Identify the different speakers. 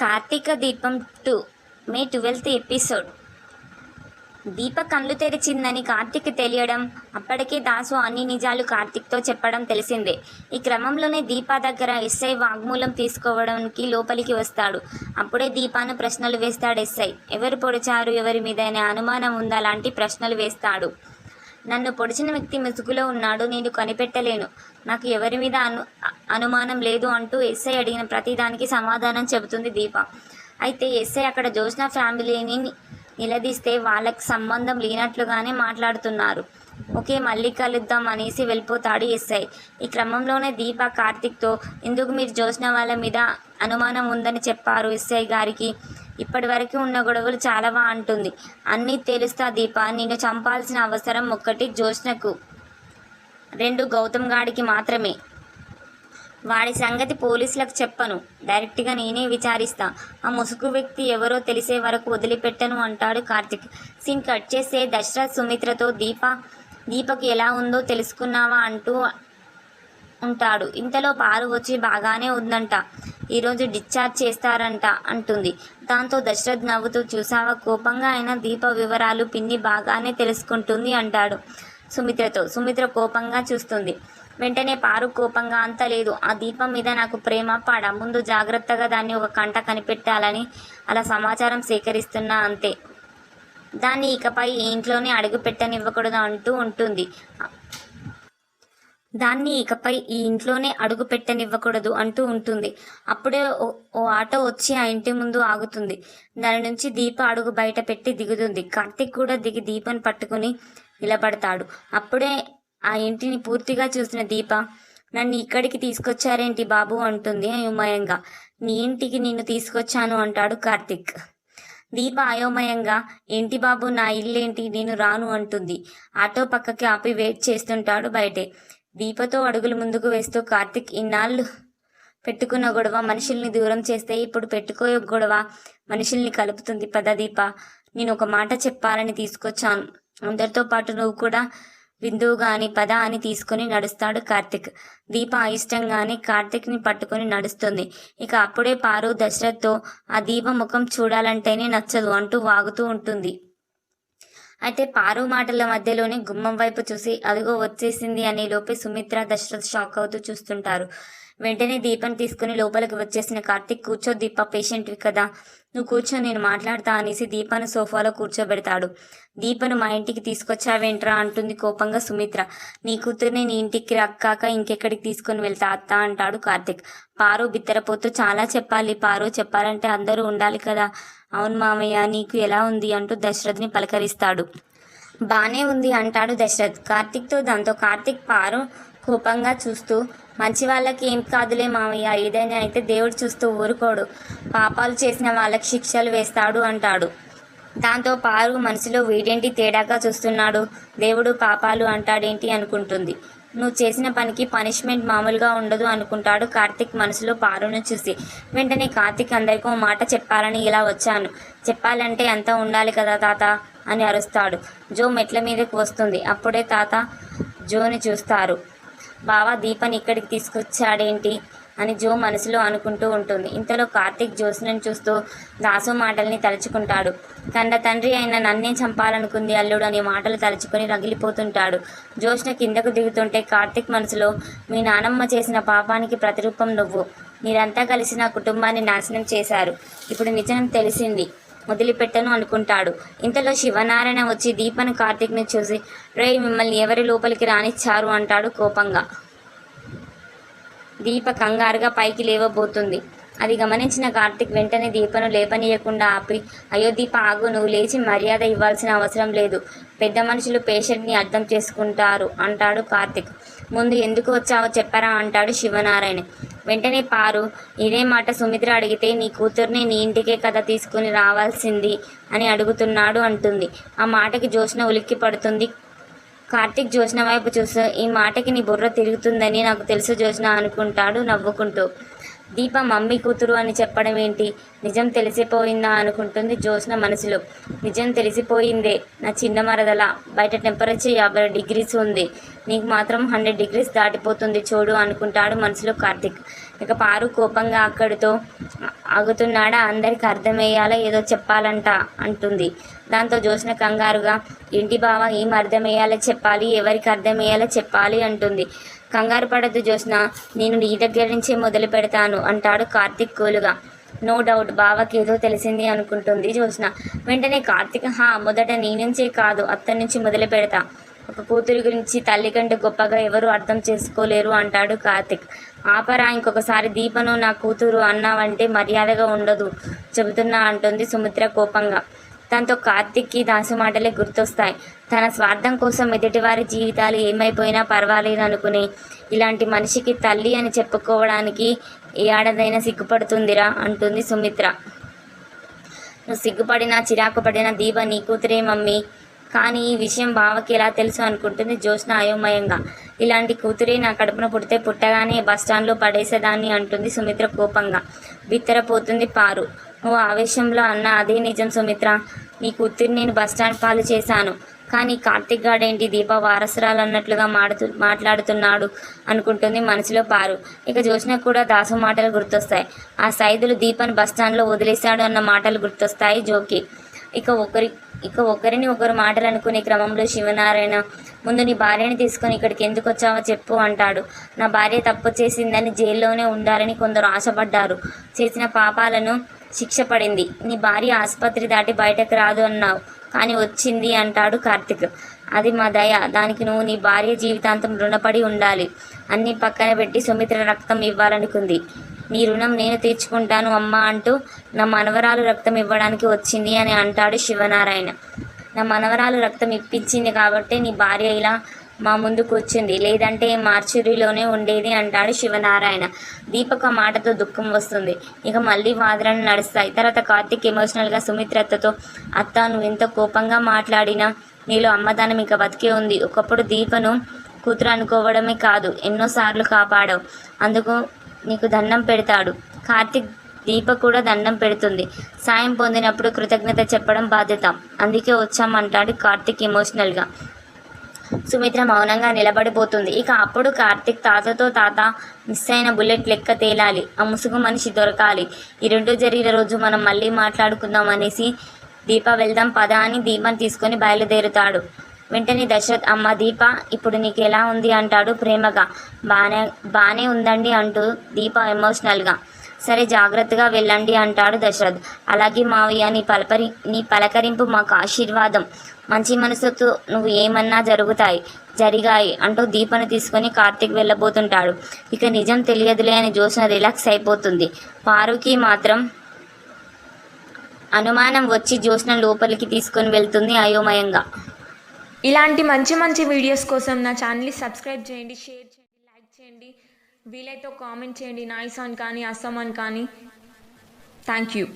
Speaker 1: Karthika Deepam two May twelfth episode. Deepa కళ్ళు తెరిచిందని కార్తిక్ తెలియడం అప్పటికే దాసు అన్ని నిజాలు కార్తిక్తో చెప్పడం తెలిసిందే. ఈ క్రమంలోనే దీప దగ్గర ఎస్ఐ వాగ్మూలం తీసుకోవడానికి లోపలికి వస్తాడు. అప్పుడే దీపాను ప్రశ్నలు వేస్తాడు ఎస్ఐ. ఎవరు పొడిచారు ఎవరి మీదైనా అనుమానం ఉందా లాంటి ప్రశ్నలు వేస్తాడు. నన్ను పొడిచిన వ్యక్తి ముసుగులో ఉన్నాడు నేను కనిపెట్టలేను. నాకు ఎవరి మీద అను అనుమానం లేదు అంటూ ఎస్ఐ అడిగిన ప్రతిదానికి సమాధానం చెబుతుంది దీప. అయితే ఎస్ఐ అక్కడ జోష్న ఫ్యామిలీని నిలదీస్తే వాళ్ళకి సంబంధం లేనట్లుగానే మాట్లాడుతున్నారు. ఓకే మళ్ళీ కలుద్దాం అనేసి వెళ్ళిపోతాడు ఎస్ఐ. ఈ క్రమంలోనే దీప కార్తిక్తో ఎందుకు మీరు జోష్న వాళ్ళ మీద అనుమానం ఉందని చెప్పారు ఎస్ఐ గారికి? ఇప్పటి వరకు ఉన్న గొడవలు చాలా బాగుంటుంది అన్నీ తెలుస్తా దీప నిన్ను చంపాల్సిన అవసరం ఒక్కటి జోష్నకు రెండు గౌతమ్ గాడికి మాత్రమే. వాడి సంగతి పోలీసులకు చెప్పను. డైరెక్ట్గా నేనే విచారిస్తా. ఆ ముసుగు వ్యక్తి ఎవరో తెలిసే వరకు వదిలిపెట్టను అంటాడు కార్తిక్. సీన్ కట్ చేసే దశరథ్ సుమిత్రతో దీప దీపకు ఎలా ఉందో తెలుసుకున్నావా అంటూ ఉంటాడు. ఇంతలో పారు వచ్చి బాగానే ఉందంట. ఈరోజు డిశ్చార్జ్ చేస్తారంట అంటుంది. దాంతో దశరథ్ నవ్వుతూ చూసావా? కోపంగా ఆయన దీప వివరాలు పిన్ని బాగానే తెలుసుకుంటుంది అంటాడు సుమిత్రతో. సుమిత్ర కోపంగా చూస్తుంది. వెంటనే పారు కోపంగా అంత లేదు. ఆ దీపం మీద నాకు ప్రేమ పాడ. ముందు జాగ్రత్తగా దాన్ని ఒక కంట కనిపెట్టాలని అలా సమాచారం సేకరిస్తున్నా అంతే. దాన్ని ఇకపై ఇంట్లోనే అడుగు పెట్టనివ్వకూడదు అంటూ ఉంటుంది. దాన్ని ఇకపై ఈ ఇంట్లోనే అడుగు పెట్టనివ్వకూడదు అంటూ ఉంటుంది. అప్పుడే ఓ- ఓ ఆటో వచ్చి ఆ ఇంటి ముందు ఆగుతుంది. దాని నుంచి దీప అడుగు బయట పెట్టి దిగుతుంది. కార్తిక్ కూడా దిగి దీపను పట్టుకుని నిలబడతాడు. అప్పుడే ఆ ఇంటిని పూర్తిగా చూసిన దీప నన్ను ఇక్కడికి తీసుకొచ్చారేంటి బాబు? అంటుంది అయోమయంగా. నీ ఇంటికి నిన్ను తీసుకొచ్చాను అంటాడు కార్తిక్. దీప అయోమయంగా ఏంటి బాబు నా ఇల్లేంటి? నేను రాను అంటుంది. ఆటో పక్కకి ఆపి వెయిట్ చేస్తుంటాడు బయటే. దీపతో అడుగులు ముందుకు వేస్తూ కార్తిక్ ఇన్నాళ్ళు పెట్టుకున్న గొడవ మనుషుల్ని దూరం చేస్తే ఇప్పుడు పెట్టుకోయే గొడవ మనుషుల్ని కలుపుతుంది. పద దీప నేను ఒక మాట చెప్పాలని తీసుకొచ్చాను. అందరితో పాటు నువ్వు కూడా విందువుగా అని పద అని తీసుకుని నడుస్తాడు కార్తిక్. దీప అయిష్టంగానే కార్తిక్ని పట్టుకొని నడుస్తుంది. ఇక అప్పుడే పారు దశరథ్తో ఆ దీప ముఖం చూడాలంటేనే నచ్చదు అంటూ వాగుతూ ఉంటుంది. అయితే పారు మాటల మధ్యలోనే గుమ్మం వైపు చూసి అదిగో వచ్చేసింది అనే లోపే సుమిత్ర దశరథ్ షాక్ అవుతూ చూస్తుంటారు. వెంటనే దీపం తీసుకుని లోపలికి వచ్చేసిన కార్తిక్ కూర్చో దీప పేషెంట్వి కదా. నువ్వు కూర్చో నేను మాట్లాడతా అనేసి దీపను సోఫాలో కూర్చోబెడతాడు. దీపను మా ఇంటికి తీసుకొచ్చావేంట్రా? అంటుంది కోపంగా సుమిత్ర. నీ కూతుర్ని నీ ఇంటికి రక్కాక ఇంకెక్కడికి తీసుకొని వెళ్తా అత్త అంటాడు కార్తిక్. పారు బిత్తరపోతూ చాలా చెప్పాలి. పారు చెప్పాలంటే అందరూ ఉండాలి కదా. అవును మామయ్య నీకు ఎలా ఉంది అంటూ దశరథ్ని పలకరిస్తాడు. బానే ఉంది అంటాడు దశరథ్. కార్తిక్తో దాంతో కార్తిక్ పారు కోపంగా చూస్తూ మంచి వాళ్ళకి ఏం కాదులే మామయ్య ఏదైనా అయితే దేవుడు చూస్తూ ఊరుకోడు. పాపాలు చేసిన వాళ్ళకి శిక్షలు వేస్తాడు అంటాడు. దాంతో పారు మనసులో వీడేంటి తేడాగా చూస్తున్నాడు? దేవుడు పాపాలు అంటాడేంటి అనుకుంటుంది. నువ్వు చేసిన పనికి పనిష్మెంట్ మామూలుగా ఉండదు అనుకుంటాడు కార్తిక్ మనసులో పారును చూసి. వెంటనే కార్తిక్ అందరికీ ఓ మాట చెప్పాలని ఇలా వచ్చాను. చెప్పాలంటే అంతా ఉండాలి కదా తాత అని అరుస్తాడు. జో మెట్ల మీదకి వస్తుంది. అప్పుడే తాత జోని చూస్తారు. బావా దీపని ఇక్కడికి తీసుకొచ్చాడేంటి? అని జో మనసులో అనుకుంటూ ఉంటుంది. ఇంతలో కార్తీక్ జ్యోత్స్నని చూస్తూ దాసు మాటల్ని తలుచుకుంటాడు. కన్న తండ్రి అయిన నన్నే చంపాలనుకుంది అల్లుడు అనే మాటలు తలుచుకొని రగిలిపోతుంటాడు. జ్యోత్స్న కిందకు దిగుతుంటే కార్తీక్ మనసులో మీ నానమ్మ చేసిన పాపానికి ప్రతిరూపం నువ్వు. మీరంతా కలిసి నా కుటుంబాన్ని నాశనం చేశారు. ఇప్పుడు నిజం తెలిసింది. వదిలిపెట్టను అనుకుంటాడు. ఇంతలో శివనారాయణ వచ్చి దీపను కార్తీక్ని చూసి రే మిమ్మల్ని ఎవరి లోపలికి రానిచ్చారు అంటాడు కోపంగా. దీప కంగారుగా పైకి లేవబోతుంది. అది గమనించిన కార్తిక్ వెంటనే దీపను లేపనీయకుండా ఆపి అయ్యో దీప ఆగు నువ్వు లేచి మర్యాద ఇవ్వాల్సిన అవసరం లేదు. పెద్ద మనుషులు పేషెంట్ని అర్థం చేసుకుంటారు అంటాడు కార్తిక్. ముందు ఎందుకు వచ్చావో చెప్పరా అంటాడు శివనారాయణ. వెంటనే పారు. ఇదే మాట సుమిత్ర అడిగితే నీ కూతుర్ని నీ ఇంటికే కదా తీసుకుని రావాల్సింది? అని అడుగుతున్నాడు అంటుంది. ఆ మాటకి జోష్న ఉలిక్కి పడుతుంది కార్తీక్ జోష్న వైపు చూస్తూ ఈ మాటకి నీ బుర్ర తిరుగుతుందని నాకు తెలుసు జోష్న అనుకుంటాడు నవ్వుకుంటూ. దీప మమ్మీ కూతురు అని చెప్పడం ఏంటి? నిజం తెలిసిపోయిందా అనుకుంటుంది జోష్న మనసులో. నిజం తెలిసిపోయిందే నా చిన్న మరదల. బయట టెంపరేచర్ యాభై డిగ్రీస్ ఉంది. నీకు మాత్రం హండ్రెడ్ డిగ్రీస్ దాటిపోతుంది చూడు అనుకుంటాడు మనసులో కార్తిక్. ఇక పారు కోపంగా అక్కడితో ఆగుతున్నాడా? అందరికి అర్థమయ్యాలా ఏదో చెప్పాలంట అంటుంది. దాంతో జోష్న కంగారుగా ఇంటి బావ ఏం అర్థమయ్యాలో చెప్పాలి? ఎవరికి అర్థమయ్యాలో చెప్పాలి? అంటుంది. కంగారు పడద్దు జోష్న నేను నీ దగ్గర నుంచే మొదలు పెడతాను అంటాడు కార్తిక్ కూలుగా. నో డౌట్ బావకి ఏదో తెలిసింది అనుకుంటుంది జోష్న వెంటనే కార్తిక్ హా మొదట నీ నుంచే కాదు అత్త నుంచి మొదలు పెడతా. ఒక కూతురి గురించి తల్లి కంటే గొప్పగా ఎవరు అర్థం చేసుకోలేరు అంటాడు కార్తిక్. ఆపరా ఇంకొకసారి దీపను నా కూతురు అన్నావంటే మర్యాదగా ఉండదు చెబుతున్నా అంటుంది సుమిత్ర కోపంగా. దాంతో కార్తిక్కి దాసు మాటలే గుర్తొస్తాయి. తన స్వార్థం కోసం ఎదుటివారి జీవితాలు ఏమైపోయినా పర్వాలేదనుకుని ఇలాంటి మనిషికి తల్లి అని చెప్పుకోవడానికి ఏ ఆడదైనా సిగ్గుపడుతుందిరా అంటుంది సుమిత్ర. నువ్వు సిగ్గుపడినా చిరాకు పడినా దీప నీ కూతురే మమ్మీ. కానీ ఈ విషయం బావకి ఎలా తెలుసు అనుకుంటుంది జ్యోత్స్న అయోమయంగా. ఇలాంటి కూతురే నా కడుపున పుడితే పుట్టగానే బస్ స్టాండ్లో పడేసేదాన్ని అంటుంది సుమిత్ర కోపంగా. బిత్తరపోతుంది పారు. ఓ ఆవేశంలో అన్న అదే నిజం సుమిత్ర. నీ కూతురు నేను బస్ స్టాండ్ పాలు చేశాను. కానీ కార్తిక్ గాడేంటి దీప వారసురాలు అన్నట్లుగా మాడుతూ మాట్లాడుతున్నాడు అనుకుంటుంది మనసులో పారు. ఇక చూసినా కూడా దాసు మాటలు గుర్తొస్తాయి. ఆ సైదులు దీపను బస్ స్టాండ్లో వదిలేశాడు అన్న మాటలు గుర్తొస్తాయి జోకి. ఇక ఒకరి ఇక ఒకరిని ఒకరు మాటలు అనుకునే క్రమంలో శివనారాయణ ముందు నీ భార్యని తీసుకొని ఇక్కడికి ఎందుకు వచ్చావో చెప్పు అంటాడు. నా భార్య తప్పు చేసిందని జైల్లోనే ఉండాలని కొందరు ఆశపడ్డారు. చేసిన పాపాలను శిక్ష పడింది. నీ భార్య ఆసుపత్రి దాటి బయటకు రాదు అన్నావు. కానీ వచ్చింది అంటాడు కార్తిక్. అది మా దయ. దానికి నువ్వు నీ భార్య జీవితాంతం రుణపడి ఉండాలి. అన్ని పక్కన పెట్టి సుమిత్ర రక్తం ఇవ్వాలనుకుంది. నీ రుణం నేను తీర్చుకుంటాను అమ్మా అంటూ నా మనవరాలు రక్తం ఇవ్వడానికి వచ్చింది అని అంటాడు శివనారాయణ. నా మనవరాలు రక్తం ఇప్పించింది కాబట్టి నీ భార్య ఇలా మా ముందుకు వచ్చింది. లేదంటే మార్చురీలోనే ఉండేది అంటాడు శివనారాయణ. దీపక్ ఆ మాటతో దుఃఖం వస్తుంది. ఇక మళ్ళీ వాదనలు నడుస్తాయి. తర్వాత కార్తిక్ ఎమోషనల్గా సుమిత్రతతో అత్త నువ్వు ఎంత కోపంగా మాట్లాడినా నీలో అమ్మదానం ఇంకా బతికే ఉంది. ఒకప్పుడు దీపను కూతురు అనుకోవడమే కాదు ఎన్నోసార్లు కాపాడావు. అందుకు నీకు దండం పెడతాడు. కార్తిక్ దీప కూడా దండం పెడుతుంది. సాయం పొందినప్పుడు కృతజ్ఞత చెప్పడం బాధ్యత. అందుకే వచ్చామంటాడు కార్తిక్ ఎమోషనల్గా సుమిత్ర మౌనంగా నిలబడిపోతుంది. ఇక అప్పుడు కార్తిక్ తాతతో తాత మిస్ అయిన బుల్లెట్ లెక్క తేలాలి. ఆ ముసుగు మనిషి దొరకాలి. ఈ రెండు జరిగిన రోజు మనం మళ్ళీ మాట్లాడుకుందాం అనేసి దీప వెళ్దాం పద అని దీపని తీసుకొని బయలుదేరుతాడు. వెంటనే దశరథ్ అమ్మ దీప ఇప్పుడు నీకు ఎలా ఉంది? అంటాడు ప్రేమగా. బానే బానే ఉందండి అంటూ దీప ఎమోషనల్గా సరే జాగ్రత్తగా వెళ్ళండి అంటాడు దశరథ్. అలాగే మావయ్య నీ పలపరి నీ పలకరింపు మాకు ఆశీర్వాదం. మంచి మనసుతో నువ్వు ఏమన్నా జరుగుతాయి జరిగాయి అంటూ దీపను తీసుకొని కార్తీక్ వెళ్ళబోతుంటాడు. ఇక నిజం తెలియదులే అని జోష్న రిలాక్స్ అయిపోతుంది. పారుకి మాత్రం అనుమానం వచ్చి జోష్న లోపలికి తీసుకొని వెళ్తుంది అయోమయంగా.
Speaker 2: ఇలాంటి మంచి మంచి వీడియోస్ కోసం నా ఛానల్ని సబ్స్క్రైబ్ చేయండి షేర్ చేయండి లైక్ చేయండి. వీలైతే కామెంట్ చేయండి. నాయిస్ అని కానీ అస్సాం అని కానీ. Thank you